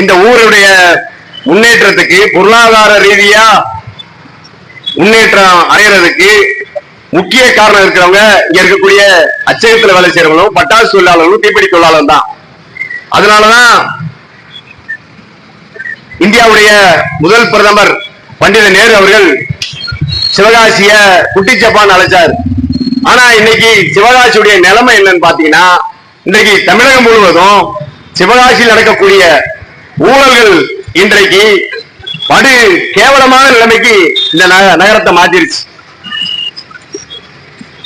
இந்த ஊருடைய முன்னேற்றத்துக்கு பொருளாதார ரீதியா முன்னேற்றம் அடைகிறதுக்கு முக்கிய காரணம் இருக்கிறவங்க இங்க இருக்கக்கூடிய அச்சகத்துல வேலை செய்யறவங்களும் பட்டாசு தொழிலாளர்களும் தீப்பெட்டி தொழிலாளரும் தான். அதனாலதான் இந்தியாவுடைய முதல் பிரதமர் பண்டித நேரு அவர்கள் சிவகாசிய குட்டி ஜப்பான் அழைச்சார். ஆனா இன்னைக்கு சிவகாசியுடைய நிலைமை என்னன்னு பாத்தீங்கன்னா இன்றைக்கு தமிழகம் முழுவதும் சிவகாசியில் நடக்கக்கூடிய ஊழல்கள் இன்றைக்கு படு கேவலமான நிலைமைக்கு இந்த நக- நகரத்தை மாத்திருச்சு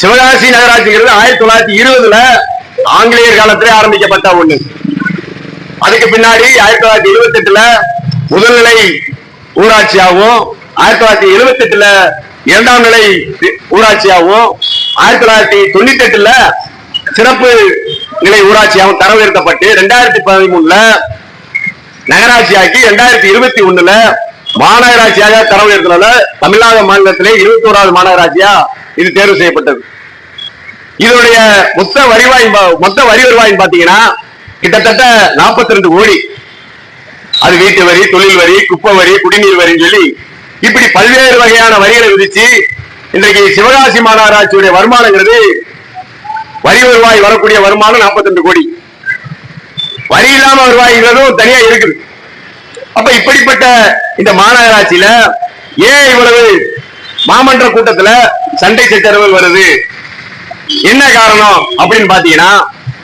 சிவகாசி நகராட்சிங்கிறது ஆயிரத்தி தொள்ளாயிரத்தி இருபதுல ஆங்கிலேயர் காலத்திலே ஆரம்பிக்கப்பட்ட ஒண்ணு. அதுக்கு பின்னாடி ஆயிரத்தி தொள்ளாயிரத்தி எழுபத்தி எட்டுல முதல்நிலை ஊராட்சியாகவும் ஆயிரத்தி தொள்ளாயிரத்தி எழுபத்தி எட்டுல இரண்டாம் நிலை ஊராட்சியாகவும் ஆயிரத்தி தொள்ளாயிரத்தி தொண்ணூத்தி எட்டுல சிறப்பு நிலை ஊராட்சியாகவும் தரம் உயர்த்தப்பட்டு ரெண்டாயிரத்தி பதிமூணுல நகராட்சியாக்கி ரெண்டாயிரத்தி இருபத்தி ஒண்ணுல மாநகராட்சியாக தரம் உயர்த்தினால தமிழ்நாடு மாநிலத்திலே இருபத்தி ஓராவது மாநகராட்சியா இது தேர்வு செய்யப்பட்டது. இதனுடைய மொத்த வரிவாய் மொத்த வரி வருவாய் பாத்தீங்கன்னா கிட்டத்தட்ட 42 ரெண்டு கோடி. அது வீட்டு வரி தொழில் வரி குப்பை வரி குடிநீர் வரின்னு சொல்லி இப்படி பல்வேறு வகையான வரிகளை விதிச்சு இன்றைக்கு சிவகாசி மாநகராட்சியுடைய வருமானங்கிறது வரி வருவாய் வரக்கூடிய வருமானம் 42 ரெண்டு கோடி. வரி இல்லாம வருவாய்களும் தனியா இருக்குது. அப்ப இப்படிப்பட்ட இந்த மாநகராட்சியில ஏன் இவ்வளவு மாமன்ற கூட்டத்துல சண்டை சச்சரவுகள் வருது? என்ன காரணம் அப்படின்னு பாத்தீங்கன்னா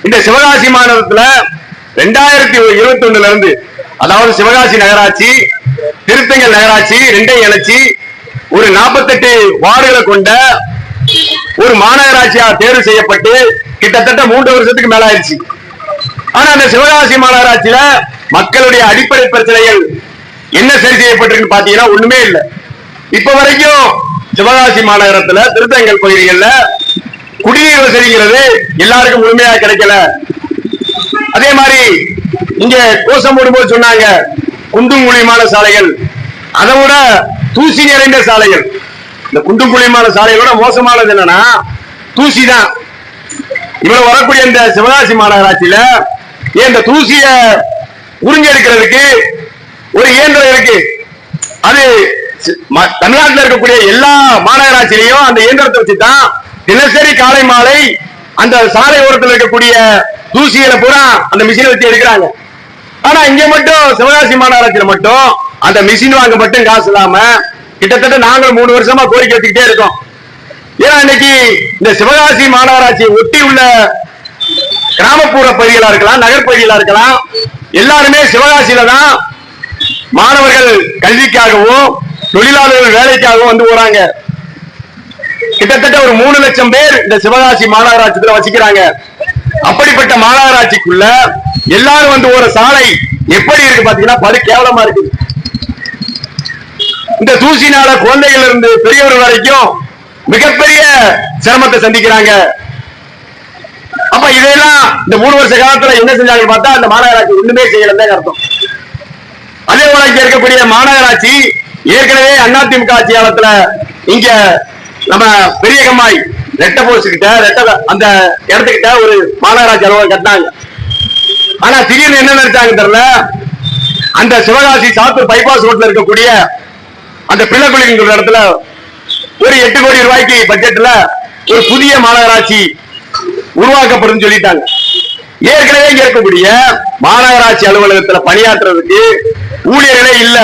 இந்த சிவகாசி மாநிலத்துல ரெண்டாயிரத்தி இருபத்தி ஒண்ணுல இருந்து அதாவது சிவகாசி நகராட்சி திருத்தங்கல் நகராட்சி ரெண்டையும் இணைச்சி ஒரு நாற்பத்தெட்டு வார்டுகளை கொண்ட ஒரு மாநகராட்சியா தேர்வு செய்யப்பட்டு கிட்டத்தட்ட மூன்று வருஷத்துக்கு மேல ஆயிடுச்சு ஆனா அந்த சிவகாசி மாநகராட்சியில மக்களுடைய அடிப்படை பிரச்சனைகள் என்ன சரி செய்யப்பட்டிருக்குன்னு பாத்தீங்கன்னா ஒண்ணுமே இல்லை. இப்ப வரைக்கும் சிவகாசி மாநகரத்துல திருத்தங்கல் பகுதிகளில் குடிநீர் வசதிங்கிறது எல்லாருக்கும் முழுமையா கிடைக்கல. அதே மாதிரி இங்க கோஷம் போடும்போது சொன்னாங்க குண்டும் குழியுமான சாலைகள். அதை விட தூசி நிறைந்த சாலைகள். இந்த குண்டும் குழியுமான சாலைகளோட மோசமானது என்னன்னா தூசி தான். இவ்வளவு வரக்கூடிய இந்த சிவகாசி மாநகராட்சியில இந்த தூசிய உறிஞ்சி எடுக்கிறதுக்கு ஒரு இயந்திரம் இருக்கு? அது தமிழ்நாட்டில் இருக்கக்கூடிய எல்லா மாநகராட்சியிலையும் அந்த இயந்திரத்தை வச்சு தான் தினசரி காலை மாலை அந்த சாலை ஓரத்தில் இருக்கக்கூடிய தூசிகளை பூரா அந்த மிஷினை வச்சு எடுக்கிறாங்க. ஆனா இங்க மட்டும் சிவகாசி மாநகராட்சியில மட்டும் அந்த மிஷின் வாங்க மட்டும் காசு இல்லாம கிட்டத்தட்ட நாங்கள் மூணு வருஷமா கோரிக்கை வச்சுக்கிட்டே இருக்கோம். ஏன்னா இன்னைக்கு இந்த சிவகாசி மாநகராட்சியை ஒட்டி உள்ள கிராமப்புற பகுதிகளா இருக்கலாம் நகர்பகுதிகளா இருக்கலாம் எல்லாருமே சிவகாசியில தான் மாணவர்கள் கல்விக்காகவும் தொழிலாளர்கள் வேலைக்காகவும் வந்து போறாங்க. கிட்டத்தட்ட ஒரு மூணு லட்சம் பேர் இந்த சிவகாசி மாநகராட்சியில வசிக்கிறாங்க. அப்படிப்பட்ட மாநகராட்சிக்குள்ள எல்லாரும் வந்து ஒரு சாலை எப்படி இருக்கு பாத்தீங்கன்னா படு கேவலமா இருக்குது. இந்த தூசினால குழந்தைகள் இருந்து பெரியவர் வரைக்கும் மிகப்பெரிய சிரமத்தை சந்திக்கிறாங்க. அப்ப இதெல்லாம் இந்த மூணு வருஷ காலத்துல என்ன செஞ்சாங்க பார்த்தா அந்த மாநகராட்சி ஒண்ணுமே செய்யலன்னு அர்த்தம். அதே போல இங்க இருக்கக்கூடிய மாநகராட்சி ஏற்கனவே அதிமுக ஆட்சி காலத்துல இங்க நம்ம பெரிய கம்மாய் ரெட்ட போஸ்ட் கிட்ட ரெட்ட அந்த இடத்துக்கிட்ட ஒரு மாநகராட்சி அலுவலகம் கட்டினாங்க. ஆனா திடீர்னு என்ன நினைச்சாங்க தெரியல? அந்த சிவகாசி சாத்தூர் பைபாஸ் ரோட்ல இருக்கக்கூடிய அந்த பிள்ளைக்குழிங்கிற இடத்துல ஒரு எட்டு கோடி ரூபாய்க்கு பட்ஜெட்ல ஒரு புதிய மாநகராட்சி உருவாக்கப்படும் சொல்லிட்டாங்க. ஏற்கனவே இங்க இருக்கக்கூடிய மாநகராட்சி அலுவலகத்துல பணியாற்றுறதுக்கு ஊழியர்களே இல்ல.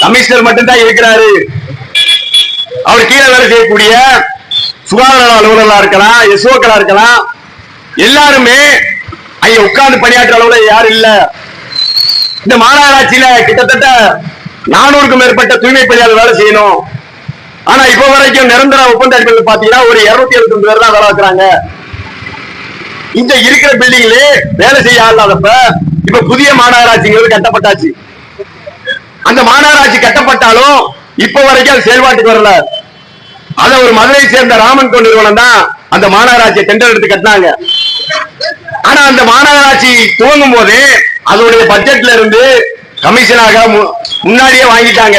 கமிஷனர் மட்டும்தான் இருக்கிறாரு. அவர் கீழே வேலை செய்யக்கூடிய சுகாதார அலுவலர்களா இருக்கலாம் எஸ்ஓக்களா இருக்கலாம் எல்லாருமே அங்க உட்கார்ந்து பணியாற்ற அளவுல யாரும் இல்ல. இந்த மாநகராட்சியில கிட்டத்தட்ட நானூறுக்கும் மேற்பட்ட தூய்மை பணியாளர் வேலை செய்யணும். ஆனா இப்ப வரைக்கும் நிரந்தர ஒப்பந்த அடிப்படையில் பாத்தீங்கன்னா ஒரு இருநூத்தி எழுபத்தி பேர் தான் வேலை வைக்கிறாங்க இந்த இருக்கிற பில்டிங்ல வேலை செய்ய ஆளாதப்ப இப்ப புதிய மாநகராட்சிங்கிறது கட்டப்பட்டாச்சு. அந்த மாநகராட்சி கட்டப்பட்டாலும் இப்ப வரைக்கும் அது செயல்பாட்டுக்கு வரல. அத ஒரு மதுரை சேர்ந்த ராமன் கோ நிறுவனம் தான் அந்த மாநகராட்சியை டெண்டர் எடுத்து கட்டினாங்க. ஆனா அந்த மாநகராட்சி துவங்கும் போது அதனுடைய பட்ஜெட்ல இருந்து கமிஷனாக மு- முன்னாடியே வாங்கிட்டாங்க.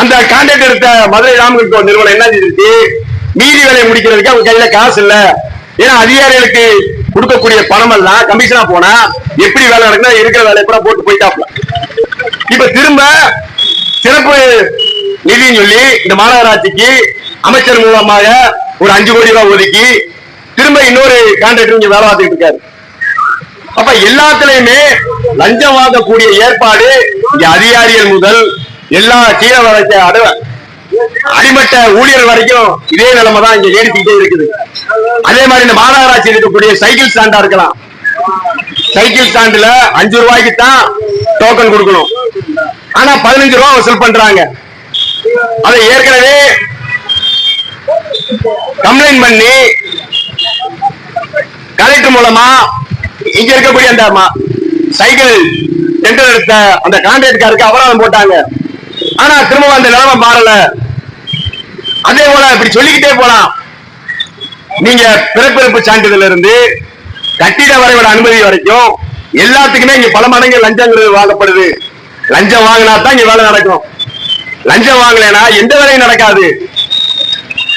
அந்த கான்ட்ராக்ட் எடுத்த மதுரை ராமகிருஷ்ண நிறுவனம் என்ன செஞ்சிருக்கு மீதி வேலையை முடிக்கிறதுக்கு அவங்க கையில காசு இல்ல. ஏன்னா அதிகாரிகளுக்கு கொடுக்கக்கூடிய பணம் எல்லாம் கமிஷனா போனா எப்படி வேலை நடக்குன்னா இருக்கிற வேலையை கூட போட்டு போயிட்டாப்ல இப்ப திரும்ப சிறப்பு நிதின்னு சொல்லி இந்த மாநகராட்சிக்கு அமைச்சர் மூலமாக ஒரு அஞ்சு கோடி ரூபாய் ஒதுக்கி திரும்ப இன்னொரு கான்ட்ராக்டர் இங்க வேலை பார்த்துட்டு இருக்காரு. அப்ப எல்லாத்துலயுமே லஞ்சம் வாங்கக்கூடிய ஏற்பாடு இங்க அதிகாரிகள் முதல் எல்லா கீழ வரைக்க அட அடிமட்ட ஊழியர் வரைக்கும் இதே நிலைமை தான் இங்க நீடிச்சுக்கிட்டே இருக்குது. அதே மாதிரி இந்த மாநகராட்சி இருக்கக்கூடிய சைக்கிள் ஸ்டாண்டா இருக்கலாம். சைக்கிள் ஸ்டாண்டுல அஞ்சு ரூபாய்க்கு தான் டோக்கன் கொடுக்கணும். ஆனா பதினஞ்சு ரூபாய் வசூல் பண்றாங்க. அதை ஏற்கனவே கம்ப்ளைண்ட் பண்ணி கலெக்டர் மூலமா இங்க இருக்கக்கூடிய அந்த சைக்கிள் டெண்டர் எடுத்த அந்த கான்ட்ராக்ட்காருக்கு அபராதம் போட்டாங்க. ஆனா திரும்ப அந்த நிலைமை மாறல. அதே போல இப்படி சொல்லிக்கிட்டே போலாம். நீங்க பிறப்பிறப்பு சான்றிதழ் இருந்து கட்டிட வரைபட அனுமதி வரைக்கும் எல்லாத்துக்குமே இங்க பல மடங்கு லஞ்சங்கிறது வாங்கப்படுது. லஞ்சம் வாங்கினா தான் இங்க வேலை நடக்கும். லஞ்சம் வாங்கலைன்னா எந்த வேலையும் நடக்காது.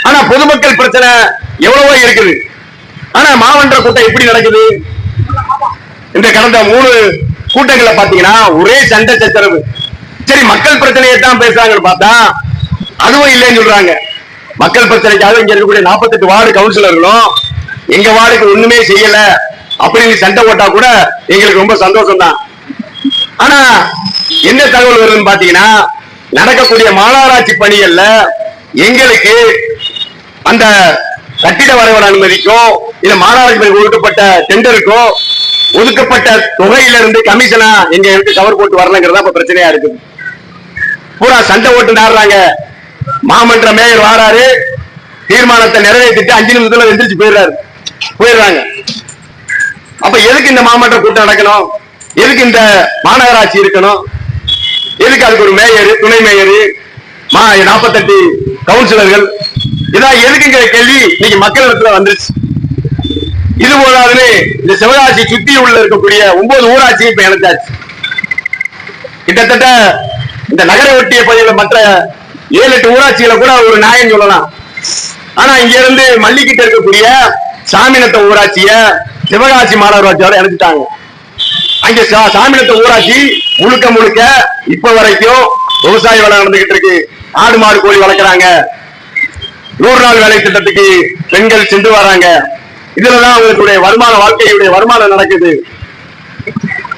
ஆனா பொதுமக்கள் பிரச்சனை எவ்வளவோ இருக்குது. ஆனா மாவட்ட கூட்டம் எப்படி நடக்குது? இந்த கடந்த மூணு கூட்டங்களை பாத்தீங்கன்னா ஒரே சண்டை சச்சரவு. சரி மக்கள் பிரச்சனையை தான் பேசுறாங்கன்னு பார்த்தா அதுவும் இல்லைன்னு சொல்றாங்க. மக்கள் பிரச்சனைக்காக இங்க இருக்கக்கூடிய 48 வார்டு கவுன்சிலர்களும் எங்க வார்டுக்கு ஒண்ணுமே செய்யல அப்படின்னு சண்டை போட்டா கூட எங்களுக்கு ரொம்ப சந்தோஷம் தான் ஆனா என்ன தகவல் வருதுன்னு பாத்தீங்கன்னா நடக்கக்கூடிய மாநகராட்சி பணிகள்ல எங்களுக்கு அந்த கட்டிட வரைபட அனுமதிக்கும் இல்ல மாநகராட்சி ஒதுக்கப்பட்ட டெண்டருக்கும் ஒதுக்கப்பட்ட தொகையிலிருந்து கமிஷனா எங்க இருக்கு கவர் போட்டு வரலங்கிறதா இப்ப பிரச்சனையா இருக்குது. பூரா சண்டை ஓட்டு நாடுறாங்க மாமன்ற மேயர் வாராரு. தீர்மானத்தை நிறைவேற்றிட்டு அஞ்சு நிமிஷத்துல எந்திரிச்சு போயிடுறாரு. போயிடுறாங்க. அப்ப எதுக்கு இந்த மாமன்ற கூட்டம் நடக்கணும்? எதுக்கு இந்த மாநகராட்சி இருக்கணும்? எதுக்கு அதுக்கு ஒரு மேயர் துணை மேயர் மா நாற்பத்தெட்டு கவுன்சிலர்கள்? இதான் எதுக்குங்கிற கேள்வி இன்னைக்கு மக்கள் இடத்துல வந்துருச்சு. இது போதாதுன்னு இந்த சிவகாசி சுத்தி உள்ள இருக்கக்கூடிய ஒன்பது ஊராட்சியும் இப்ப இணைச்சாச்சு. கிட்டத்தட்ட இந்த நகர ஒட்டிய பகுதியில் மற்ற ஏழு எட்டு ஊராட்சிகளை கூட ஒரு நியாயம் சொல்லலாம். ஆனா இங்க இருந்து மல்லிக்கிட்ட இருக்கக்கூடிய சாமிநத்த ஊராட்சிய சிவகாசி மாநகராட்சியோட இணைச்சிட்டாங்க. அங்க சா- சாமிநத்த ஊராட்சி முழுக்க முழுக்க இப்ப வரைக்கும் விவசாய வேலை நடந்துகிட்டு இருக்கு. ஆடு மாடு கோழி வளர்க்குறாங்க. நூறு நாள் வேலை திட்டத்துக்கு பெண்கள் சென்று வராங்க. இதுலதான் அவங்களுடைய வருமான வாழ்க்கையுடைய வருமானம் நடக்குது.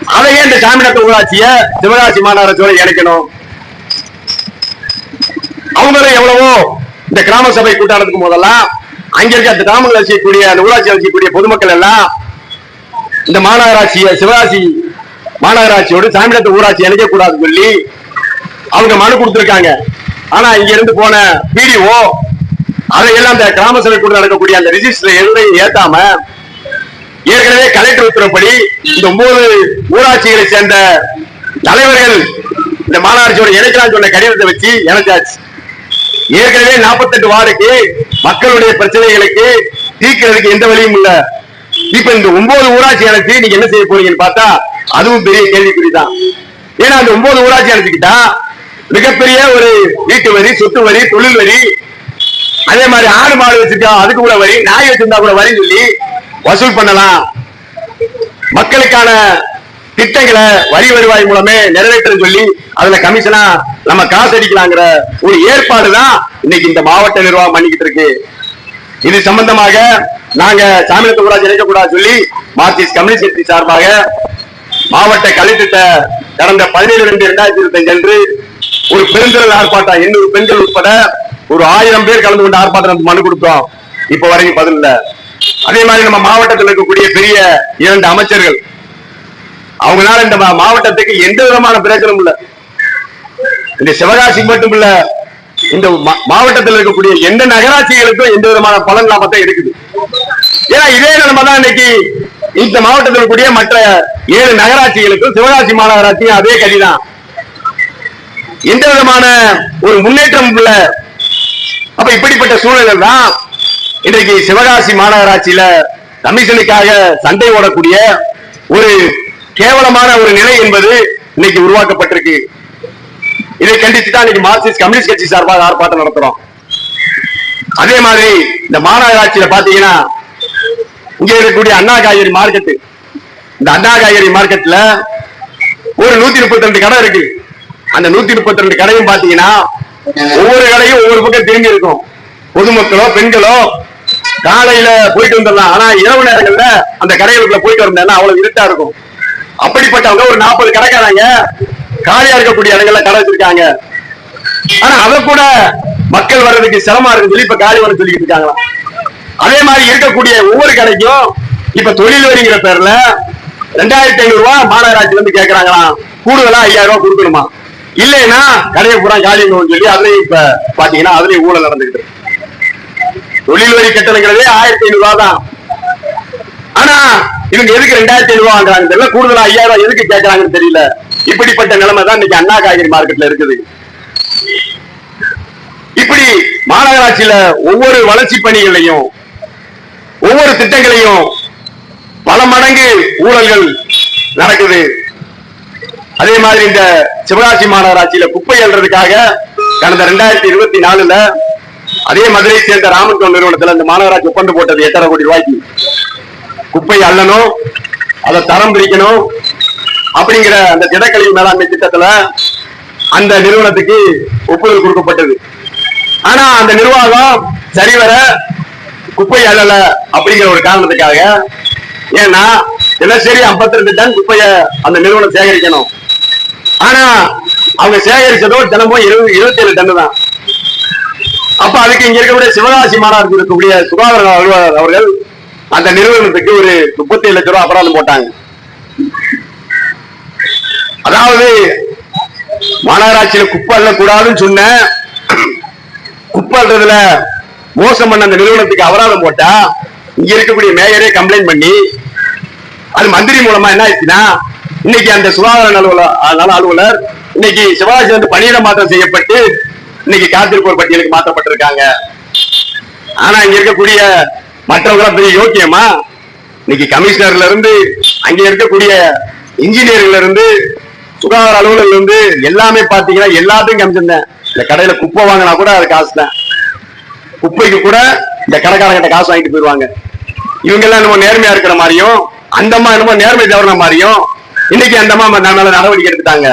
அதையே இந்த சாமிநத்த ஊராட்சிய சிவகாசி மாநகராட்சியோட இணைக்கணும். அவங்களும் எவ்வளவோ இந்த கிராம சபை கூட்டம் நடக்கும் போதெல்லாம் அங்க இருக்க அந்த கிராமங்கள் வசிக்கக்கூடிய அந்த ஊராட்சி வசிக்கக்கூடிய பொதுமக்கள் எல்லாம் இந்த மாநகராட்சியை சிவராசி மாநகராட்சியோடு சாமிநத்த ஊராட்சி இணைக்க சொல்லி அவங்க மனு கொடுத்துருக்காங்க. ஆனா இங்க இருந்து போன பிடிஓ அதையெல்லாம் அந்த கிராம சபை கூட நடக்கக்கூடிய அந்த ரிஜிஸ்டர் எதுலையும் ஏத்தாம ஏற்கனவே கலெக்டர் உத்தரப்படி இந்த ஒன்பது ஊராட்சிகளை சேர்ந்த தலைவர்கள் இந்த மாநகராட்சியோட இணைக்கலாம் சொன்ன கடிதத்தை வச்சு இணைச்சாச்சு. ஏற்கனவே 48 வார்டுக்கு மக்களுடைய பிரச்சனைகளுக்கு தீர்க்கிறதுக்கு எந்த வழியும் இல்ல. இப்ப இந்த ஒன்பது ஊராட்சி இணைச்சு நீங்க என்ன செய்ய போறீங்கன்னு பார்த்தா அதுவும் பெரிய கேள்விக்குறிதான். ஏன்னா அந்த ஒன்பது ஊராட்சி இணைச்சுக்கிட்டா மிகப்பெரிய ஒரு வீட்டு வரி சொத்து வரி தொழில் வரி அதே மாதிரி ஆடு மாடு வச்சிருக்கா அதுக்கு கூட வரி நாய் வச்சிருந்தா கூட வரி சொல்லி வசூல் பண்ணலாம். மக்களுக்கான திட்டங்களை வரி வருவாய் மூலமே நிறைவேற்ற சொல்லி அதுல கமிஷனா நம்ம காசு அடிக்கலாங்கிற ஒரு ஏற்பாடு தான் இன்னைக்கு இந்த மாவட்ட நிர்வாகம் பண்ணிக்கிட்டு இருக்கு. இது சம்பந்தமாக நாங்க சாமியத்து ஊராட்சி இணைக்கக்கூடாது சொல்லி மார்க்சிஸ்ட் கம்யூனிஸ்ட் கட்சி சார்பாக மாவட்ட கலைத்திட்ட கடந்த பதினேழு ரெண்டு இரண்டாயிரத்தி இருபத்தி அஞ்சு அன்று ஒரு பெருந்திரல் ஆர்ப்பாட்டம் எண்ணூறு பெண்கள் உட்பட ஒரு ஆயிரம் பேர் கலந்து கொண்ட ஆர்ப்பாட்டம் மனு கொடுத்தோம். இப்ப வரைக்கும் பதில் அதே மாதிரி நம்ம மாவட்டத்தில் இருக்கக்கூடிய பெரிய இரண்டு அமைச்சர்கள் அவங்களால இந்த மா- மாவட்டத்துக்கு எந்த விதமான பிரயோஜனம் இல்ல. இந்த சிவகாசி மட்டும் இல்ல இந்த மா- மாவட்டத்தில் இருக்கக்கூடிய எந்த நகராட்சிகளுக்கும் எந்த விதமான பலன் லாபத்தை இருக்குது ஏன்னா இதே நிலைமை தான் இன்னைக்கு இந்த மாவட்டத்தில் இருக்கக்கூடிய மற்ற ஏழு நகராட்சிகளுக்கும் சிவகாசி மாநகராட்சியும் அதே கதிதான். எந்த விதமான ஒரு முன்னேற்றம் இல்ல. அப்ப இப்படிப்பட்ட சூழ்நிலை தான் இன்றைக்கு சிவகாசி மாநகராட்சியில கமிஷனுக்காக சண்டை ஓடக்கூடிய ஒரு கேவலமான ஒரு நிலை என்பது இன்னைக்கு உருவாக்கப்பட்டிருக்கு. இதை கண்டித்து தான் இன்னைக்கு மார்க்சிஸ்ட் கம்யூனிஸ்ட் கட்சி சார்பாக ஆர்ப்பாட்டம் நடத்துறோம். அதே மாதிரி இந்த மாநகராட்சியில பாத்தீங்கன்னா இங்க இருக்கக்கூடிய அண்ணா காய்கறி மார்க்கெட் இந்த அண்ணா காய்கறி மார்க்கெட்ல ஒரு நூத்தி முப்பத்தி ரெண்டு கடை இருக்கு. அந்த நூத்தி முப்பத்தி ரெண்டு கடையும் பாத்தீங்கன்னா ஒவ்வொரு கடையும் ஒவ்வொரு பக்கம் திரும்பி இருக்கும். பொதுமக்களோ பெண்களோ காலையில போயிட்டு வந்துடலாம். ஆனா இரவு நேரங்கள்ல அந்த கடைகளுக்குள்ள போயிட்டு வந்தேன்னா அவ்வளவு இருட்டா இருக்கும். அப்படிப்பட்டவங்க ஒரு நாற்பது கடைக்காரங்க காலியா இருக்கக்கூடிய இடங்கள்ல கடை வச்சிருக்காங்க. ஆனா அத கூட மக்கள் வர்றதுக்கு சிரமமா இருக்குன்னு சொல்லி இப்ப காலி வர சொல்லிட்டு இருக்காங்களாம் அதே மாதிரி இருக்கக்கூடிய ஒவ்வொரு கடைக்கும் இப்ப தொழில் வரிங்கிற பேர்ல ரெண்டாயிரத்தி ஐநூறு ரூபாய் மாநகராட்சி வந்து கேட்கறாங்களாம் கூடுதலா ஐயாயிரம் ரூபாய் கொடுக்கணுமா? இல்லைன்னா கடையை பூரா காலி சொல்லி அதுலயும் இப்ப பாத்தீங்கன்னா அதுலயும் ஊழல் நடந்துகிட்டு இருக்கு. தொழில் வரி கட்டணங்கிறதே ஆயிரத்தி ஐநூறு ரூபாய் தான். ஆனா இவங்க எதுக்கு ரெண்டாயிரத்தி ஐநூறு வாங்குறாங்க தெரியல. கூடுதலா ஐயாயிரம் ரூபாய் எதுக்கு கேட்கறாங்கன்னு தெரியல. இப்படிப்பட்ட நிலைமை தான் இன்னைக்கு அண்ணா காய்கறி மார்க்கெட்ல இருக்குது. இப்படி மாநகராட்சியில ஒவ்வொரு வளர்ச்சி பணிகளையும் ஒவ்வொரு திட்டங்களையும் பல மடங்கு ஊழல்கள் நடக்குது. அதே மாதிரி இந்த சிவகாசி மாநகராட்சியில குப்பை எழுறதுக்காக கடந்த ரெண்டாயிரத்தி இருபத்தி நாலுல அதே மதுரையை சேர்ந்த ராமன் நிறுவனத்துல இந்த மாநகராட்சி ஒப்பந்து போட்டது எட்டரை கோடி ரூபாய்க்கு. குப்பை அள்ளணும் அதை தரம் பிரிக்கணும் அப்படிங்கிற அந்த திடக்கழிவு மேலாண்மை திட்டத்துல அந்த நிறுவனத்துக்கு ஒப்புதல் கொடுக்கப்பட்டது. ஆனா அந்த நிர்வாகம் சரிவர குப்பை அள்ளல அப்படிங்கிற ஒரு காரணத்துக்காக ஏன்னா தினசரி 52 ரெண்டு டன் குப்பைய அந்த நிறுவனம் சேகரிக்கணும். ஆனா அவங்க சேகரிச்சதோ தினமும் இருபது இருபத்தி ஏழு டன் தான். அப்ப அதுக்கு இங்க இருக்கக்கூடிய சிவகாசி மாநகரத்தில் இருக்கக்கூடிய சுகாதார அலுவலர் அவர்கள் அந்த நிறுவனத்துக்கு ஒரு முப்பத்தி ஏழு லட்சம் ரூபா அபராதம் போட்டாங்க. அதாவது மாநகராட்சியில குப்பை அள்ளக்கூடாதுன்னு சொன்ன குப்பை அள்ளுறதுல மோசம் பண்ண அந்த நிறுவனத்துக்கு அபராதம் போட்டா இங்க இருக்கக்கூடிய மேயரே கம்ப்ளைண்ட் பண்ணி அது மந்திரி மூலமா என்ன ஆயிடுச்சுன்னா இன்னைக்கு அந்த சுகாதார அலுவலர் நல அலுவலர் இன்னைக்கு சிவாஜி வந்து பணியிட மாற்றம் செய்யப்பட்டு இன்னைக்கு காத்திருப்போர் பட்டியலுக்கு மாற்றப்பட்டிருக்காங்க. ஆனா இங்க இருக்கக்கூடிய மற்றவங்க பெரிய யோக்கியமா? இன்னைக்கு கமிஷனர்ல இருந்து அங்க இருக்கக்கூடிய இன்ஜினியர்ல இருந்து சுகாதார அலுவலர்ல இருந்து எல்லாமே பாத்தீங்கன்னா எல்லாத்தையும் கமிஷன் தான் இந்த கடையில குப்பை வாங்கினா கூட அது காசு தான். குப்பைக்கு கூட இந்த கடைக்காரங்கிட்ட காசு வாங்கிட்டு போயிடுவாங்க. இவங்க எல்லாம் என்னமோ நேர்மையா இருக்கிற மாதிரியும் அந்தம்மா என்னமோ நேர்மை தவறின மாதிரியும் இன்னைக்கு அந்தம்மா மேல நடவடிக்கை எடுத்துட்டாங்க.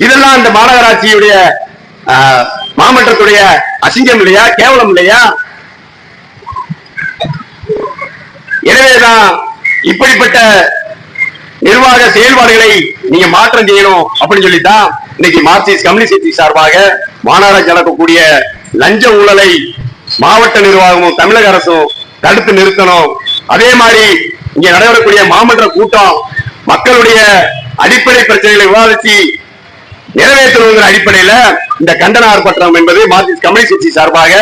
இதெல்லாம் இந்த மாநகராட்சியுடைய ஆஹ், மாமன்றத்துடைய அசிங்கம் இல்லையா? கேவலம் இல்லையா? எனவேதான் இப்படிப்பட்ட நிர்வாக செயல்பாடுகளை நீங்க மாற்றம் செய்யணும் அப்படின்னு சொல்லித்தான் இன்னைக்கு மார்க்சிஸ்ட் கம்யூனிஸ்ட் கட்சி சார்பாக மாநகராட்சி நடக்கக்கூடிய லஞ்ச ஊழலை மாவட்ட நிர்வாகமும் தமிழக அரசும் தடுத்து நிறுத்தணும். அதே மாதிரி இங்க நடைபெறக்கூடிய மாமன்ற கூட்டம் மக்களுடைய அடிப்படை பிரச்சனைகளை விவாதிச்சு நிறைவேற்றுவதன் அடிப்படையில இந்த கண்டன ஆர்ப்பாட்டம் என்பது மார்க்சிஸ்ட் கம்யூனிஸ்ட் கட்சி சார்பாக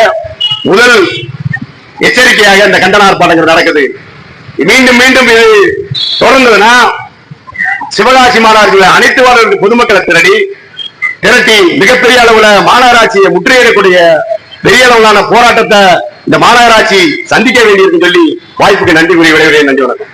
முதல் எச்சரிக்கையாக இந்த கண்டன ஆர்ப்பாட்டங்கள் நடக்குது. மீண்டும் மீண்டும் இது தொடர்ந்ததுன்னா சிவகாசி மாநகரில் அனைத்து வாரர்கள் பொதுமக்களை திரட்டி திரட்டி மிகப்பெரிய அளவுல மாநகராட்சியை முற்றுகையிடக்கூடிய பெரிய அளவிலான போராட்டத்தை இந்த மாநகராட்சி சந்திக்க வேண்டியிருக்கும் சொல்லி வாய்ப்புக்கு நன்றி கூறி விடைபெறுகிறேன். நன்றி வணக்கம்.